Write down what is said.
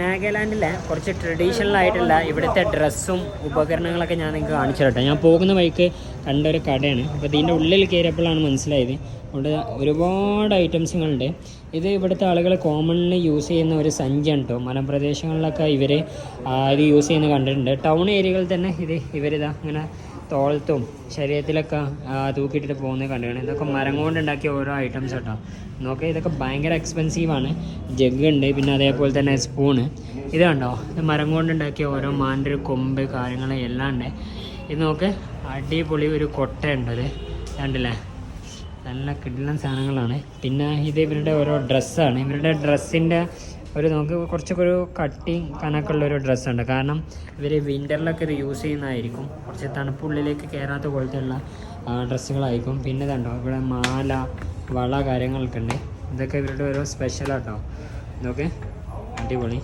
നാഗാലാൻഡിലെ കുറച്ച് ട്രഡീഷണൽ ആയിട്ടുള്ള ഇവിടുത്തെ ഡ്രസ്സും ഉപകരണങ്ങളൊക്കെ ഞാൻ നിങ്ങൾക്ക് കാണിച്ചു തരട്ടെ ഞാൻ പോകുന്ന വഴിക്ക് കണ്ട ഒരു കടയാണ്. അപ്പോൾ ഇതിന്റെ ഉള്ളിൽ കയറിയപ്പോഴാണ് മനസ്സിലായത്. അവിടെ ഒരുപാട് ഐറ്റംസുകളുണ്ട്. ഇത് ഇവിടുത്തെ ആളുകൾ കോമൺലി യൂസ് ചെയ്യുന്ന ഒരു സഞ്ചിയാണ് കേട്ടോ മലമ്പ്രദേശങ്ങളിലൊക്കെ ഇവർ ഇത് യൂസ് ചെയ്യുന്ന കണ്ടിട്ടുണ്ട്. ടൗൺ ഏരിയകളിൽ തന്നെ ഇത് ഇവരിതാ ഇങ്ങനെ തോളത്തും ശരീരത്തിലൊക്കെ തൂക്കിയിട്ടിട്ട് പോകുന്നത് കണ്ടിട്ടുണ്ട് ഇതൊക്കെ മരം കൊണ്ടുണ്ടാക്കിയ ഓരോ ഐറ്റംസ് കേട്ടോ നോക്കുക ഇതൊക്കെ ഭയങ്കര എക്സ്പെൻസീവാണ് ജഗ് ഉണ്ട് പിന്നെ അതേപോലെ തന്നെ സ്പൂണ് ഇത് കണ്ടോ? ഇത് മരം കൊണ്ടുണ്ടാക്കിയ ഓരോ മാന്റെ ഒരു കൊമ്പ് കാര്യങ്ങൾ എല്ലാം ഉണ്ട്. ഇത് നോക്ക് അടിപൊളി ഒരു കൊട്ടയുണ്ട് ഇത് കണ്ടില്ലേ? നല്ല കിടിലൻ സാധനങ്ങളാണ്. പിന്നെ ഇത് ഇവരുടെ ഓരോ ഡ്രസ്സാണ് ഇവരുടെ ഡ്രസ്സിന്റെ ഒരു നമുക്ക് കുറച്ചൊക്കെ ഒരു കട്ടിങ് കണക്കുള്ള ഒരു ഡ്രസ്സുണ്ട് കാരണം ഇവർ വിന്ററിലൊക്കെ ഇത് യൂസ് ചെയ്യുന്നതായിരിക്കും. കുറച്ച് തണുപ്പുള്ളിലേക്ക് കയറാത്ത പോലത്തെയുള്ള ഡ്രസ്സുകളായിരിക്കും പിന്നെ ഇതുണ്ടോ ഇവിടെ മാല വള കാര്യങ്ങളൊക്കെ ഉണ്ട്. ഇതൊക്കെ ഇവരുടെ ഓരോ സ്പെഷ്യലാട്ടോ ഇതൊക്കെ അടിപൊളി.